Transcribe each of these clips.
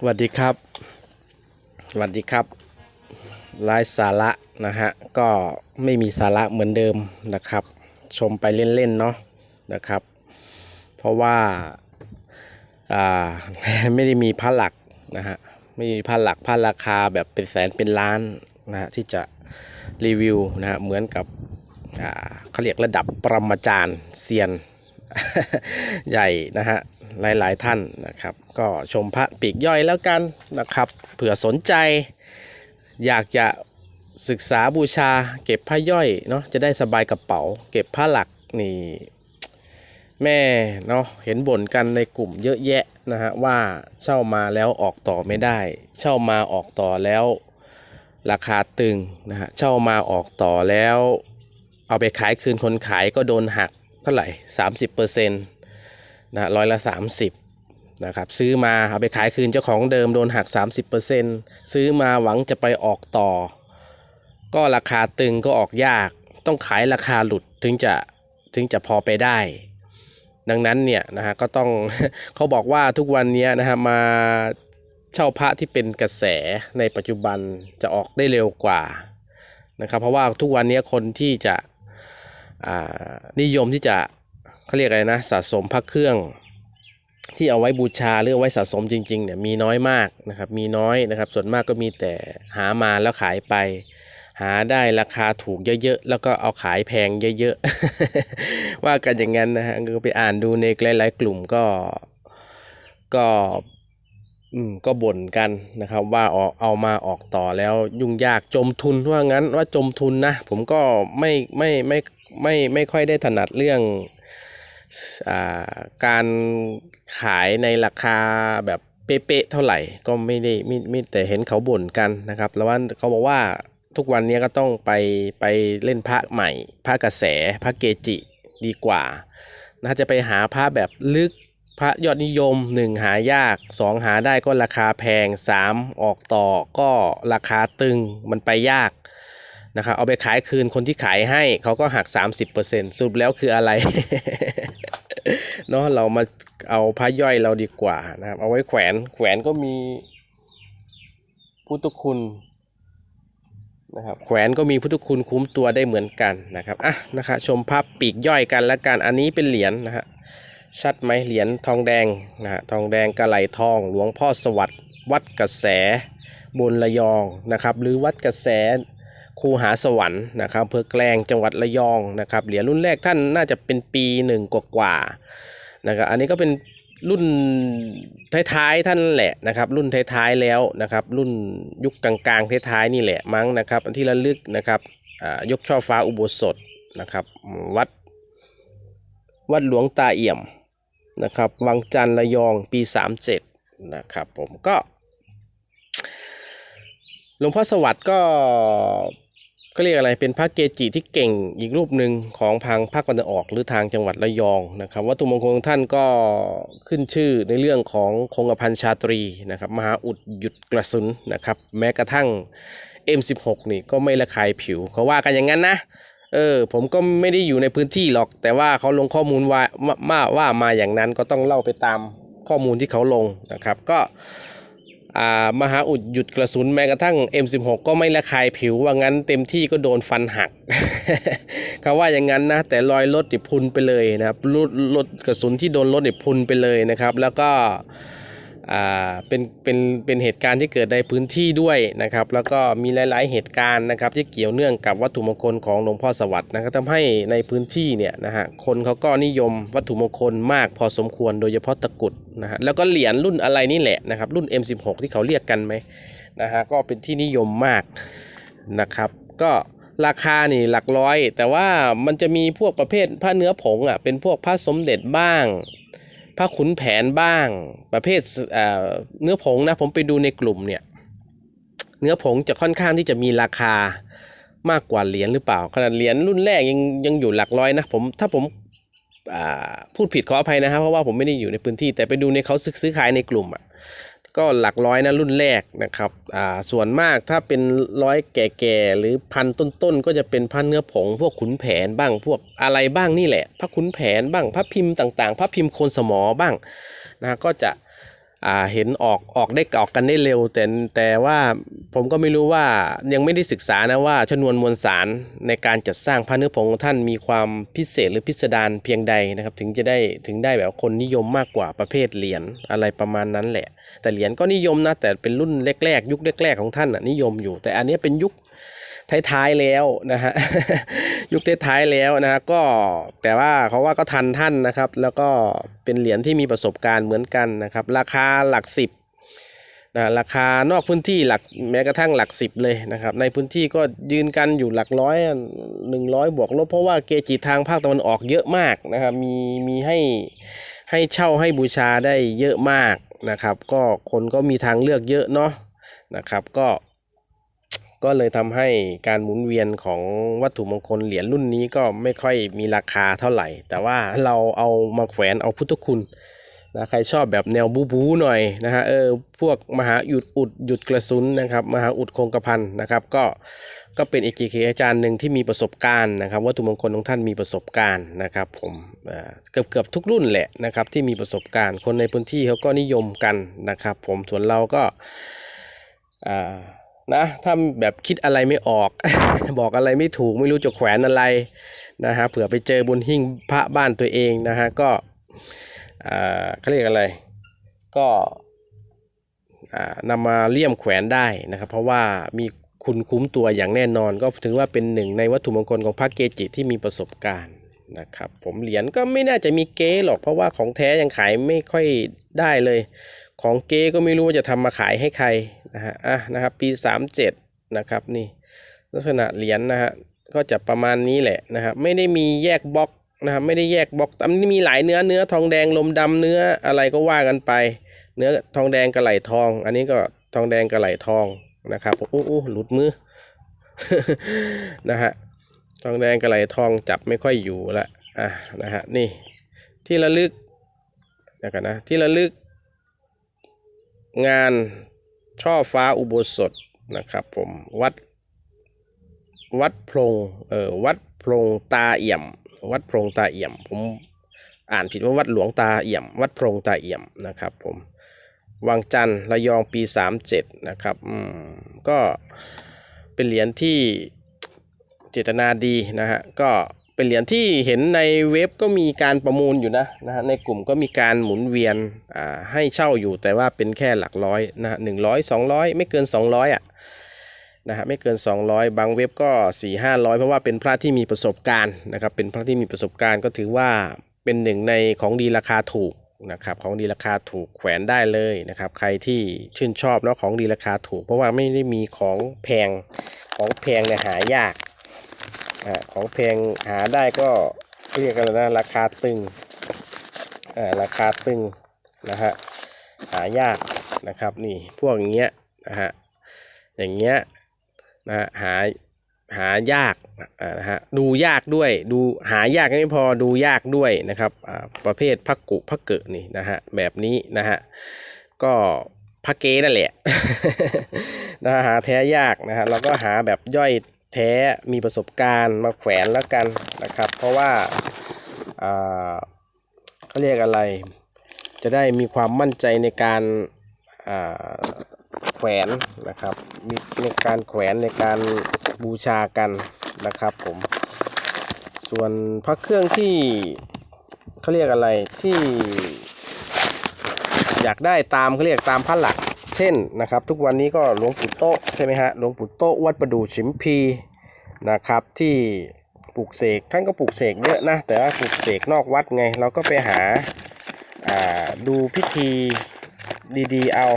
สวัสดีครับสวัสดีครับไลฟ์สาระนะฮะก็ไม่มีสาระเหมือนเดิมนะครับ ชมไปเล่นๆเนาะนะครับ เพราะว่าอ่าไม่ได้มีพระหลักนะฮะไม่มีพระหลักพระราคาแบบเป็นแสนเป็นล้านนะฮะที่จะรีวิวนะฮะเหมือนกับอ่าเขาเรียกระดับปรมาจารย์เซียนใหญ่นะฮะ หลาย ๆ ท่านนะครับ ก็ชมพระปีกย่อยแล้วกันนะครับเผื่อสนใจ อยากจะศึกษาบูชาเก็บผ้าย่อยเนาะจะได้สบายกระเป๋า เก็บผ้าหลักนี่แม่เนาะเห็นบ่นกันในกลุ่มเยอะแยะนะฮะว่าเช่ามาแล้วออกต่อไม่ได้ เช่ามาออกต่อแล้วราคาตึงนะฮะเช่ามาออกต่อแล้ว เอาไปขายคืนคนขายก็โดนหักเท่าไหร่30%นะร้อยละ 30นะครับซื้อมาเอาไปขายคืนเจ้าของเดิมโดนหัก 30%ซื้อมาหวังจะไปออกต่อ ก็ราคาตึงก็ออกยาก ต้องขายราคาหลุดถึงจะถึงจะพอไปได้ ดังนั้นเนี่ยนะฮะก็ต้องเขาบอกว่าทุกวันนี้นะฮะมาเช่าพระที่เป็นกระแสในปัจจุบันจะออกได้เร็วกว่านะครับเพราะว่าทุกวันนี้คนที่จะนิยมที่จะ เขาเรียกอะไรนะสะสมพระเครื่อง ที่เอาไว้บูชาหรือเอาไว้สะสมจริงๆเนี่ยมีน้อยมากนะครับมีน้อยนะครับ ส่วนมากก็มีแต่หามาแล้วขายไป หาได้ราคาถูกเยอะๆแล้วก็เอาขายแพงเยอะๆว่ากันอย่างนั้นนะฮะก็ไปอ่านดูในหลายๆกลุ่มก็ก็อืมก็บ่นกันนะครับว่าเอาเอามาออกต่อแล้วยุ่งยากจมทุนว่างั้นว่าจมทุนนะ ผมก็ไม่ไม่ไม่ไม่ไม่ค่อยได้ถนัดเรื่อง การขายในราคาแบบเป๊ะๆเท่าไหร่ก็ไม่ได้ไม่ไม่แต่เห็นเขาบ่นกันนะครับ แล้วว่าเขาบอกว่าทุกวันนี้ก็ต้องไปไปเล่นพระใหม่พระกระแสพระเกจิดีกว่านะจะไปหาพระแบบลึกพระยอดนิยม 1 หายาก 2 หาได้ก็ราคาแพง 3 ออกต่อก็ราคาตึงมันไปยาก นะครับเอาไปขายคืนคนที่ขายให้เขาก็หัก 30%สรุปแล้วคืออะไรเนาะเรามาเอาพระย่อยเราดีกว่านะครับ เอาไว้แขวนแขวนก็มีพุทธคุณนะครับแขวนก็มีพุทธคุณคุ้มตัวได้เหมือนกันนะครับอะนะครับชมภาพปีกย่อยกันแล้วกันอันนี้เป็นเหรียญนะฮะชัดไหมเหรียญทองแดงนะฮะทองแดงกระไหลทอง หลวงพ่อสวัสดิ์วัดกระแสบนระยองนะครับ หรือวัดกระแส คูหาสวรรค์นะครับอำเภอแกลงจังหวัดระยองนะครับเหรียญรุ่นแรกท่านน่าจะเป็นปีหนึ่งกว่าๆนะครับอันนี้ก็เป็นรุ่นท้ายๆท่านแหละนะครับรุ่นท้ายๆแล้วนะครับรุ่นยุคกลางๆท้ายๆนี่แหละมั้งนะครับอันที่ระลึกนะครับยกช่อฟ้าอุโบสถนะครับวัดวัดหลวงตาเอี่ยมนะครับวังจันทร์ระยองปี 37นะครับผมก็หลวงพ่อสวัสดิ์ก็ ก็เรียกอะไรเป็นพระเกจิที่เก่งอีกรูปหนึ่งของทางภาคตะวันออกหรือทางจังหวัดระยองนะครับวัตถุมงคลของท่านก็ขึ้นชื่อในเรื่องของคงกระพันชาตรีนะครับมหาอุดหยุดกระสุนนะครับแม้กระทั่ง M16 นี่ก็ไม่ระคายผิวเขาว่ากันอย่างนั้นนะเออผมก็ไม่ได้อยู่ในพื้นที่หรอก แต่ว่าเขาลงข้อมูลว่าว่าว่ามาอย่างนั้นก็ต้องเล่าไปตามข้อมูลที่เขาลงนะครับ ก็ มหาอุดหยุดกระสุนแม้กระทั่ง M16 ก็ไม่ระคายผิวว่างั้นเต็มที่ก็โดนฟันหักเขาว่าอย่างนั้นนะแต่รอยรถนี่พุนไปเลยนะครับรถกระสุนที่โดนรถนี่พุนไปเลยนะครับ แล้วก็ เป็นเป็นเป็นเหตุการณ์ที่เกิดในพื้นที่ด้วยนะครับ แล้วก็มีหลาย ๆ เหตุการณ์นะครับที่เกี่ยวเนื่องกับวัตถุมงคลของหลวงพ่อสวัสดิ์นะครับทำให้ในพื้นที่เนี่ยนะฮะคนเขาก็นิยมวัตถุมงคลมากพอสมควรโดยเฉพาะตะกุดนะฮะแล้วก็เหรียญรุ่นอะไรนี่แหละนะครับรุ่น M16 ที่เขาเรียกกันไหมนะฮะก็เป็นที่นิยมมากนะครับ ก็ราคานี่หลักร้อย แต่ว่ามันจะมีพวกประเภทผ้าเนื้อผงอะเป็นพวกผ้าสมเด็จบ้าง พระขุนแผนบ้าง ประเภทเอ่อเนื้อผงนะผมไปดูในกลุ่มเนี่ยเนื้อผงจะค่อนข้างที่จะมีราคามากกว่าเหรียญหรือเปล่า ขนาดเหรียญรุ่นแรกยังยังอยู่หลักร้อยนะผมถ้าผมอ่าพูดผิดขออภัยนะครับเพราะว่าผมไม่ได้อยู่ในพื้นที่แต่ไปดูในเขาซื้อซื้อขายในกลุ่มอะ ก็หลักร้อยนะรุ่นแรกนะครับอ่าส่วนมากถ้าเป็นร้อยแก่ๆหรือพันต้นๆก็จะเป็นพันเนื้อผง พวกขุนแผนบ้างพวกอะไรบ้างนี่แหละผ้าขุนแผนบ้างผ้าพิมพ์ต่างๆผ้าพิมพ์โคนสมอบ้างนะก็จะ อ่าเห็นออกออกได้ออกกันได้เร็ว แต่แต่ว่าผมก็ไม่รู้ว่ายังไม่ได้ศึกษานะว่าชนวนมวลสารในการจัดสร้างพระเนื้อผงของท่านมีความพิเศษหรือพิสดารเพียงใดนะครับ ถึงจะได้ถึงได้แบบคนนิยมมากกว่าประเภทเหรียญอะไรประมาณนั้นแหละ แต่เหรียญก็นิยมนะแต่เป็นรุ่นแรกๆ ยุคแรกๆของท่านน่ะนิยมอยู่ แต่อันนี้เป็นยุค ท้ายๆแล้วนะฮะยุคท้ายๆแล้วนะฮะก็แต่ว่าเขาว่าก็ทันท่านนะครับ แล้วก็เป็นเหรียญที่มีประสบการณ์เหมือนกันนะครับ ราคาหลักสิบนะราคานอกพื้นที่หลักแม้กระทั่งหลักสิบเลยนะครับ ในพื้นที่ก็ยืนกันอยู่หลักร้อยหนึ่งร้อยบวกลบ เพราะว่าเกจิทางภาคตะวันออกเยอะมากนะครับ มีมีให้ให้เช่าให้บูชาได้เยอะมากนะครับ ก็คนก็มีทางเลือกเยอะเนาะนะครับ ก็ ก็เลยทำให้การหมุนเวียนของวัตถุมงคลเหรียญรุ่นนี้ก็ไม่ค่อยมีราคาเท่าไหร่ แต่ว่าเราเอามาแขวนเอาพุทธคุณนะใครชอบแบบแนวบูบูหน่อยนะฮะเออพวกมหาอุดอุดหยุดกระสุนนะครับมหาอุดคงกระพันนะครับ ก็ก็เป็นอีกกีอาจารย์หนึ่งที่มีประสบการณ์นะครับวัตถุมงคลของท่านมีประสบการณ์นะครับผมเกือบเกือบทุกรุ่นแหละนะครับที่มีประสบการณ์ คนในพื้นที่เขาก็นิยมกันนะครับ ผมส่วนเราก็อ่า นะถ้าแบบคิดอะไรไม่ออก บอกอะไรไม่ถูกไม่รู้จะแขวนอะไรนะฮะเผื่อไปเจอบนหิ้งพระบ้านตัวเองนะฮะก็อ่าเขาเรียกอะไร ก็อ่านำมาเลี่ยมแขวนได้นะครับ เพราะว่ามีคุณคุ้มตัวอย่างแน่นอน ก็ถือว่าเป็นหนึ่งในวัตถุมงคลของพระเกจิที่มีประสบการณ์นะครับ ผมเหรียญก็ไม่น่าจะมีเก๊หรอกเพราะว่าของแท้ยังขายไม่ค่อยได้เลย ของเก๊ก็ไม่รู้ว่าจะทำมาขายให้ใครนะฮะอะนะครับปี 37 นะครับนี่ลักษณะเหรียญนะฮะก็จะประมาณนี้แหละนะครับไม่ได้มีแยกบล็อกนะครับไม่ได้แยกบล็อกอันนี้มีหลายเนื้อเนื้อทองแดงลมดำเนื้ออะไรก็ว่ากันไป เนื้อทองแดงกระไหลทอง อันนี้ก็ทองแดงกระไหลทองนะครับโอ้โอ้หลุดมือนะฮะทองแดงกระไหลทองจับไม่ค่อยอยู่ละอะนะฮะนี่ที่ระลึกเดี๋ยวกันนะที่ระลึก งานช่อฟ้าอุโบสถนะครับผมวัดวัดพงเออวัดพงตาเอี่ยม วัดพงตาเอี่ยม ผมอ่านผิดว่าวัดหลวงตาเอี่ยม วัดพงตาเอี่ยมนะครับผมวังจันทร์ระยองปี 37 นะครับอืมก็เป็นเหรียญที่เจตนาดีนะฮะก็ เป็นเหรียญที่เห็นในเว็บก็มีการประมูลอยู่นะนะฮะในกลุ่มก็มีการหมุนเวียนอ่าให้เช่าอยู่แต่ว่าเป็นแค่หลักร้อยนะฮะหนึ่งร้อยสองร้อยไม่เกิน200อะนะฮะไม่เกิน 200 บางเว็บก็4 500 เพราะว่าเป็นพระที่มีประสบการณ์นะครับเป็นพระที่มีประสบการณ์ก็ถือว่าเป็นหนึ่งในของดีราคาถูกนะครับของดีราคาถูกแขวนได้เลยนะครับใครที่ชื่นชอบเนาะของดีราคาถูก เพราะว่าไม่ได้มีของแพงของแพงเนี่ยหายาก อของแพงหาได้ก็เรียกกันนะราคาตึงราคาตึงนะฮะหายากนะครับนี่พวกอย่างเงี้ยนะฮะอย่างเงี้ยนะฮะหาหายากนะฮะดูยากด้วยดูหายากไม่พอดูยากด้วยนะครับประเภทพักกุพักเกะนี่นะฮะแบบนี้นะฮะก็พักเกนั่นแหละนะหาแท้ยากนะฮะเราก็หาแบบย่อย แท้มีประสบการณ์มาแขวนแล้วกันนะครับ เพราะว่าเขาเรียกอะไร จะได้มีความมั่นใจในการแขวนนะครับ มีในการแขวนในการบูชากันนะครับผมส่วนพระเครื่องที่เขาเรียกอะไรที่อยากได้ตามเขาเรียกตามพระหลัก เช่นนะครับ ทุกวันนี้ก็หลวงปู่โตใช่ไหมฮะหลวงปู่โตวัดประดู่ฉิมพีนะครับที่ปลูกเสกท่านก็ปลูกเสกเยอะนะ แต่ว่าปลูกเสกนอกวัดไง เราก็ไปหาาดูพิธีดีๆเอา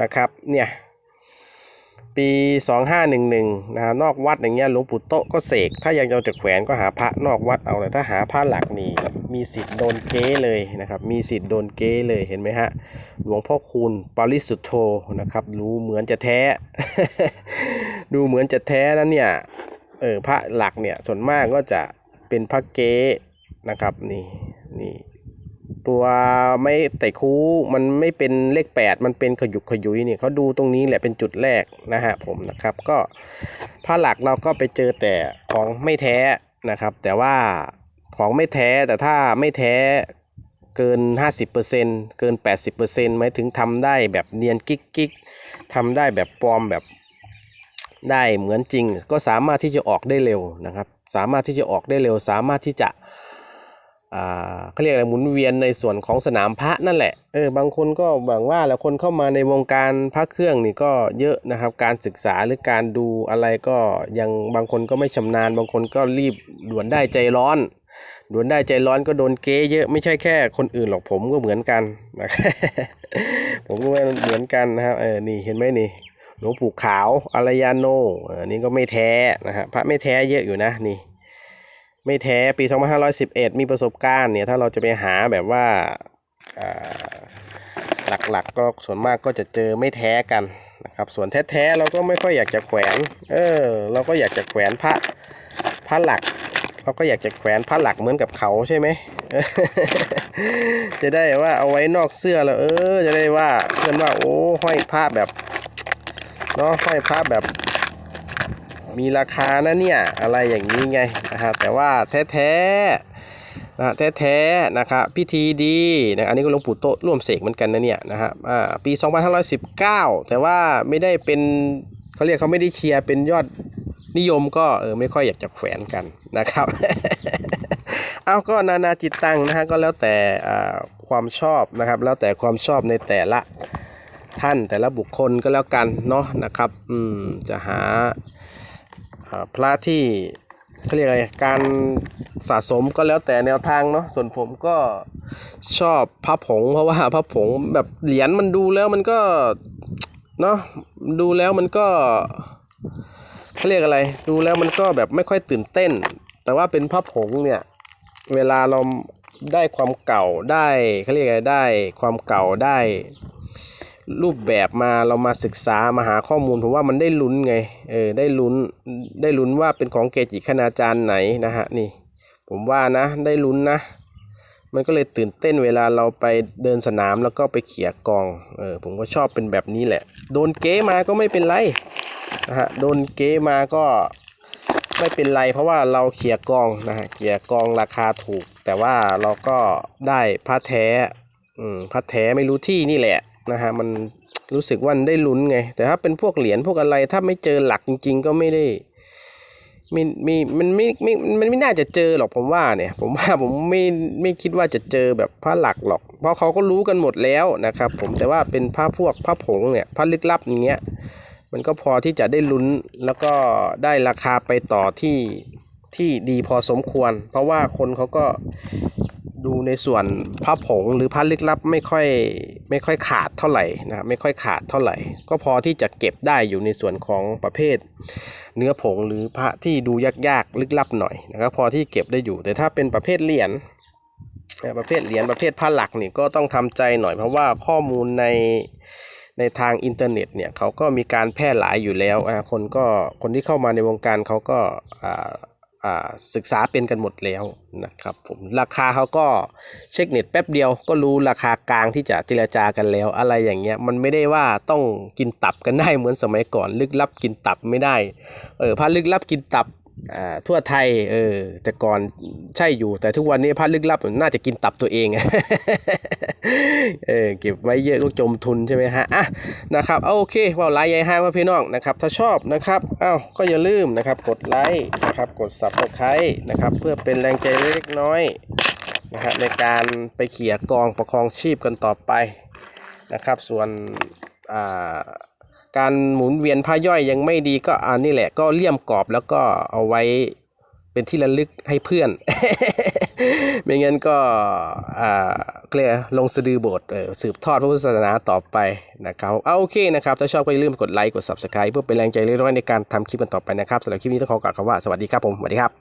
นะครับเนี่ย ปี 2511นะฮะนอกวัดอย่างเงี้ยหลวงปู่โตก็เสก ถ้ายังจะแขวนก็หาพระนอกวัดเอาแต่ถ้าหาพระหลักนี่มีสิทธิ์โดนเก้เลยนะครับมีสิทธิ์โดนเก้เลยเห็นไหมฮะหลวงพ่อคูณปาริสุทธโธนะครับรู้เหมือนจะแท้ ดูเหมือนจะแท้นะเนี่ยเออพระหลักเนี่ยส่วนมากก็จะเป็นพระเก้นะครับนี่นี่ ตัวไม่แต่คูมันไม่เป็นเลข 8 มันเป็นขยุกขยุยเนี่ยเขาดูตรงนี้แหละเป็นจุดแรกนะฮะผมนะครับก็ผ้าหลักเราก็ไปเจอแต่ของไม่แท้นะครับ แต่ว่าของไม่แท้แต่ถ้าไม่แท้เกิน 50%เกิน 80%หมายถึงทำได้แบบเนียนกิ๊กกิ๊กทำได้แบบปลอมแบบได้เหมือนจริง ก็สามารถที่จะออกได้เร็วนะครับ สามารถที่จะออกได้เร็ว สามารถที่จะ เขาเรียกอะไรหมุนเวียนในส่วนของสนามพระนั่นแหละเออบางคนก็หวังว่าแล้วคนเข้ามาในวงการพระเครื่องนี่ก็เยอะนะครับ การศึกษาหรือการดูอะไรก็ยังบางคนก็ไม่ชำนาญ บางคนก็รีบด่วนได้ใจร้อนด่วนได้ใจร้อนก็โดนเก๊เยอะไม่ใช่แค่คนอื่นหรอกผมก็เหมือนกันนะผมก็เหมือนกันนะครับเออนี่เห็นไหมนี่หลวงปู่ขาวอารยานโนออนี่ก็ไม่แท้นะครับพระไม่แท้เยอะอยู่นะนี่ ไม่แท้ปี 2511 มีประสบการณ์เนี่ยถ้าเราจะไปหาแบบว่าหลักๆก็ส่วนมากก็จะเจอไม่แท้กันนะครับส่วนแท้ๆเราก็ไม่ค่อยอยากจะแขวนเออเราก็อยากจะแขวนพระพระหลัก เราก็อยากจะแขวนพระหลักเหมือนกับเขาใช่ไหมจะได้ว่าเอาไว้นอกเสื้อแล้วเออจะได้ว่าเพื่อนว่าโอ้ห้อยพระแบบเนาะห้อยพระแบบ มีราคานะเนี่ยอะไรอย่างนี้ไงนะครับแต่ว่าแท้ๆนะแท้ๆนะครับพิธีดีนะอันนี้ก็หลวงปู่โตร่วมเสกเหมือนกันนะเนี่ยนะครับอ่าปี 2519 แต่ว่าไม่ได้เป็นเขาเรียกเขาไม่ได้เชียร์เป็นยอดนิยมก็เออไม่ค่อยอยากจะแขวนกันนะครับ เอาก็นานาจิตตังนะฮะก็แล้วแต่อ่าความชอบนะครับ แล้วแต่ความชอบในแต่ละท่านแต่ละบุคคลก็แล้วกันเนาะนะครับ อืมจะหา พระที่เขาเรียกอะไรการสะสมก็แล้วแต่แนวทางเนาะส่วนผมก็ชอบพระผง เพราะว่าพระผงแบบเหรียญมันดูแล้วมันก็เนาะดูแล้วมันก็เขาเรียกอะไร ดูแล้วมันก็แบบไม่ค่อยตื่นเต้น แต่ว่าเป็นพระผงเนี่ยเวลาเราได้ความเก่าได้เขาเรียกอะไรได้ความเก่าได้ รูปแบบมาเรามาศึกษามาหาข้อมูลผมว่ามันได้ลุ้นไงเออได้ลุ้นได้ลุ้นว่าเป็นของเกจิคณาจารย์ไหนนะฮะนี่ ผมว่านะได้ลุ้นนะ มันก็เลยตื่นเต้นเวลาเราไปเดินสนามแล้วก็ไปเขี่ยกองเออผมก็ชอบเป็นแบบนี้แหละ โดนเก๊มาก็ไม่เป็นไรนะฮะโดนเก๊มาก็ไม่เป็นไร เพราะว่าเราเขี่ยกองนะฮะเขี่ยกองราคาถูก แต่ว่าเราก็ได้พระแท้อืมพระแท้ไม่รู้ที่นี่แหละ นะฮะมันรู้สึกว่าได้ลุ้นไง แต่ถ้าเป็นพวกเหรียญพวกอะไรถ้าไม่เจอหลักจริง ๆ ก็ไม่ได้มีมีมันไม่ไม่มันไม่น่าจะเจอหรอกผมว่าเนี่ย ผมว่าผมไม่ไม่คิดว่าจะเจอแบบพระหลักหรอก เพราะเขาก็รู้กันหมดแล้วนะครับ ผมแต่ว่าเป็นพระพวกพระผงเนี่ยพระลึกลับอย่างเงี้ยมันก็พอที่จะได้ลุ้นแล้วก็ได้ราคาไปต่อที่ที่ดีพอสมควร เพราะว่าคนเขาก็ ดูในส่วนพระผงหรือพระลึกลับไม่ค่อยไม่ค่อยขาดเท่าไหร่นะครับไม่ค่อยขาดเท่าไหร่ ก็พอที่จะเก็บได้อยู่ในส่วนของประเภท เนื้อผงหรือพระที่ดูยากๆลึกลับหน่อยนะครับพอที่เก็บได้อยู่ แต่ถ้าเป็นประเภทเหรียญประเภทเหรียญประเภทพระหลักนี่ก็ต้องทำใจหน่อยเพราะว่าข้อมูลในในทางอินเทอร์เน็ตเนี่ยเขาก็มีการแพร่หลายอยู่แล้วคนก็คนที่เข้ามาในวงการเขาก็อ่า ศึกษาเป็นกันหมดแล้วนะครับผมราคาเขาก็เช็คเน็ตแป๊บเดียวก็รู้ราคากลางที่จะเจรจากันแล้ว อะไรอย่างเงี้ยมันไม่ได้ว่าต้องกินตับกันได้เหมือนสมัยก่อน ลึกลับกินตับไม่ได้เออพาลึกลับกินตับ ทั่วไทยเออแต่ก่อนใช่อยู่แต่ทุกวันนี้พระลึกลับน่าจะกินตับตัวเองเออเก็บไว้เยอะก็จมทุนใช่ไหมฮะอะนะครับเอาโอเคว่าไลค์ยายห้างว่าพี่น้องนะครับ ถ้าชอบนะครับอ้าวก็อย่าลืมนะครับ กดไลค์นะครับกด subscribe นะครับเพื่อเป็นแรงใจเล็กน้อยนะฮะในการไปเขี่ยกองประคองชีพกันต่อไปนะครับ ส่วนอ่า การหมุนเวียนผ้าย่อยยังไม่ดีก็อันนี้แหละก็เลี่ยมกรอบแล้วก็เอาไว้เป็นที่ระลึกให้เพื่อน ไม่งั้นก็อ่าเรียลงสะดือโบสถ์สืบทอดพระพุทธศาสนาต่อไปนะครับ เอาโอเคนะครับ ถ้าชอบก็อย่าลืมกดไลค์ กด subscribe เพื่อเป็นแรงใจเล็กน้อยในการทำคลิปกันต่อไปนะครับสำหรับคลิปนี้ต้องขอกล่าวคำว่าสวัสดีครับผม สวัสดีครับ